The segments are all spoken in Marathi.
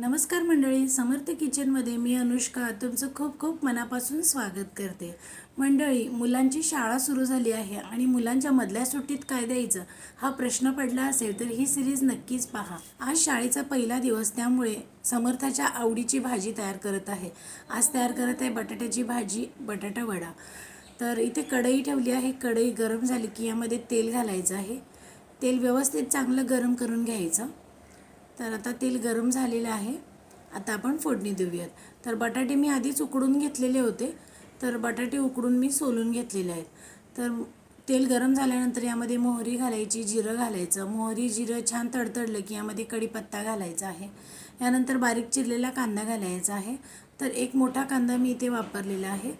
नमस्कार मंडळी समर्थ किचनमध्ये मी अनुष्का तुमचं खूप खूप मनापासून स्वागत करते. मंडळी मुलांची शाळा सुरू झाली आहे आणि मुलांच्या मधल्या सुट्टीत काय द्यायचं हा प्रश्न पडला असेल तर ही सिरीज नक्कीच पहा. आज शाळेचा पहिला दिवस त्यामुळे समर्थाच्या आवडीची भाजी तयार करत आहे. आज तयार करत आहे बटाट्याची भाजी बटाटा वडा. तर इथे कढई ठेवली आहे. कढई गरम झाली की यामध्ये तेल घालायचं आहे. तेल व्यवस्थित चांगलं गरम करून घ्यायचं. तर आता तेल गरम झालेलं आहे. आता आपण फोडणी देऊयात. तर बटाटे मी आधीच उकडून घेतलेले होते. तर बटाटे उकडून मी सोलून घेतलेले आहेत. तर तेल गरम झाल्यानंतर यामध्ये मोहरी घालायची जिरं घालायचं. मोहरी जिरं छान तडतडलं की यामध्ये कढीपत्ता घालायचा आहे. यानंतर बारीक चिरलेला कांदा घालायचा आहे. तर एक मोठा कांदा मी इथे वापरलेला आहे.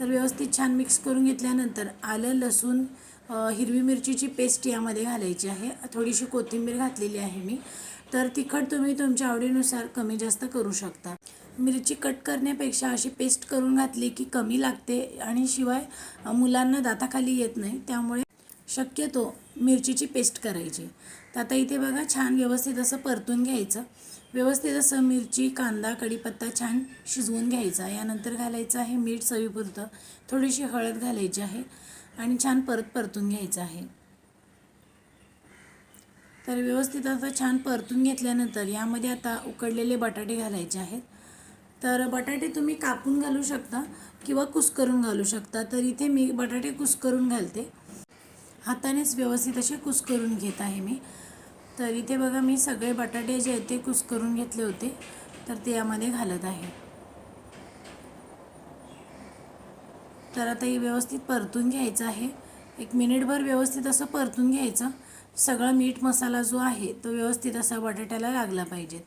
तर व्यवस्थित छान मिक्स करून घेतल्यानंतर आलं लसूण हिरवी मिरचीची पेस्ट यामध्ये घालायची आहे. थोडीशी कोथिंबीर घातलेली आहे मी. तर तिखट तुम्ही तुमच्या आवडीनुसार कमी जास्त करू शकता. मिरची कट करण्यापेक्षा अशी पेस्ट करून घातली की कमी लागते आणि शिवाय मुलांना दाताखाली येत नाही. त्यामुळे शक्यतो मिरचीची पेस्ट करायची. तर आता इथे बघा छान व्यवस्थित असं परतून घ्यायचं. व्यवस्थित असं मिरची कांदा कढीपत्ता छान शिजवून घ्यायचा. यानंतर घालायचं आहे मीठ चवीपुरतं. थोडीशी हळद घालायची आहे. आणि छान परत परतून घ्यायचं आहे. तर व्यवस्थित आता छान परतून घेतल्यानंतर यामध्ये आता उकडलेले बटाटे घालायचे आहेत. तर बटाटे तुम्ही कापून घालू शकता किंवा कुस्करून घालू शकता. तर इथे मी बटाटे कुस्करून घालते. हातानेच व्यवस्थित असे कुस्करून घेत आहे मी. तर इथे बघा मी सगळे बटाटे जे आहेत ते कुस्करून घेतले होते. तर ते यामध्ये घालत आहे. तर आता हे व्यवस्थित परतून घ्यायचं आहे. एक मिनिटभर व्यवस्थित असं परतून घ्यायचं. सगळा मीठ मसाला जो आहे तो व्यवस्थित असा बटाट्याला लागला पाहिजे.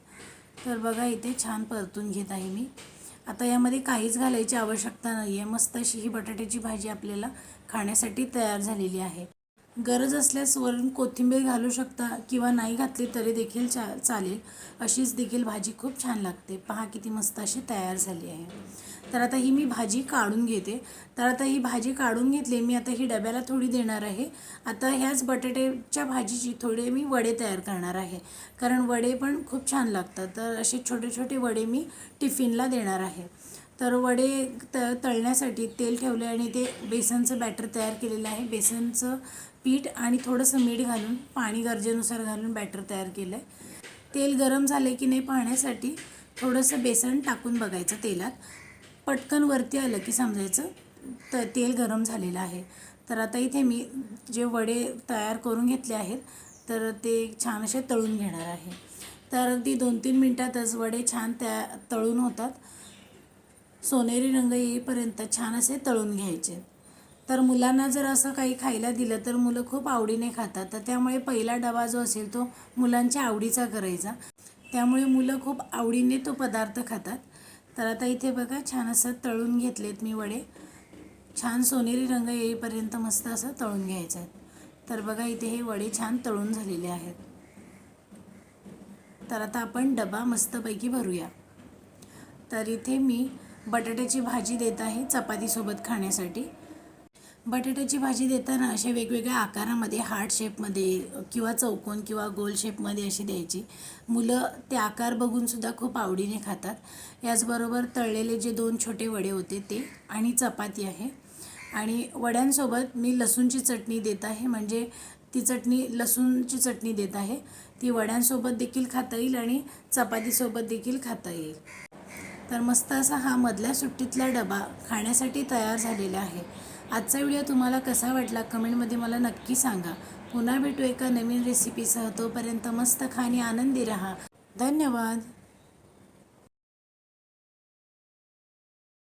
तर बघा इथे छान परतून घेत आहे मी. आता यामध्ये काहीच घालायची आवश्यकता नाही आहे मस्त अशी ही बटाट्याची भाजी आपल्याला खाण्यासाठी तयार झालेली आहे. गरज असल्यास वरून कोथिंबीर घालू शकता किंवा नाही घातली तरी देखील चा चालेल. अशीच देखील भाजी खूप छान लागते. पहा किती मस्त अशी तयार झाली आहे. तर आता ही मी भाजी काढून घेते. तर आता ही भाजी काढून घेतली. मी आता ही डब्याला थोडी देणार आहे. आता ह्याच बटाट्याच्या भाजीची थोडे मी वडे तयार करणार आहे. कारण वडे पण खूप छान लागतात. तर असे छोटे छोटे वडे मी टिफिनला देणार आहे. तर वडे त तळण्यासाठी तेल ठेवले आणि ते बेसनचं बॅटर तयार केलेलं आहे. बेसनचं पीठ आणि थोडंसं मीठ घालून पाणी गरजेनुसार घालून बॅटर तयार केलं आहे तेल गरम झाले की नाही पाहण्यासाठी थोडंसं बेसन टाकून बघायचं तेलात. पटकन वरती आलं की समजायचं त तेल गरम झालेलं आहे. तर आता इथे मी जे वडे तयार करून घेतले आहेत तर ते छान असे तळून घेणार आहे. तर अगदी दोन तीन मिनटातच वडे छान त्या तळून होतात. सोनेरी रंग येईपर्यंत छान असे तळून घ्यायचे. तर मुलांना जर असं काही खायला दिलं तर मुलं खूप आवडीने खातात. तर त्यामुळे पहिला डबा जो असेल तो मुलांच्या आवडीचा करायचा. त्यामुळे मुलं खूप आवडीने तो पदार्थ खातात. तर आता इथे बघा छान असं तळून घेतलेत मी वडे. छान सोनेरी रंग येईपर्यंत मस्त असं तळून घ्यायचं. आहे तर बघा इथे हे वडे छान तळून झालेले आहेत. तर आता आपण डबा मस्तपैकी भरूया. तर इथे मी बटाट्याची भाजी देत आहे चपातीसोबत खाण्यासाठी. बटाट्याची भाजी देताना अशा वेगवेगळ्या आकारामध्ये हार्ट शेपमध्ये किंवा चौकोन किंवा गोल शेपमध्ये अशी द्यायची. मुलं ते आकार बघूनसुद्धा खूप आवडीने खातात. याचबरोबर तळलेले जे दोन छोटे वडे होते ते आणि चपाती आहे. आणि वड्यांसोबत मी लसूणची चटणी देत आहे. म्हणजे ती चटणी लसूणची चटणी देत आहे. ती वड्यांसोबत देखील खाता येईल आणि चपातीसोबत देखील खाता येईल. तर मस्त असा हा मधल्या सुट्टीतला डबा खाण्यासाठी तयार झालेला आहे. आजचा व्हिडिओ तुम्हाला कसा वाटला कमेंटमध्ये मला नक्की सांगा. पुन्हा भेटू एका नवीन रेसिपीसह तोपर्यंत मस्त खा आणि आनंदी रहा. धन्यवाद.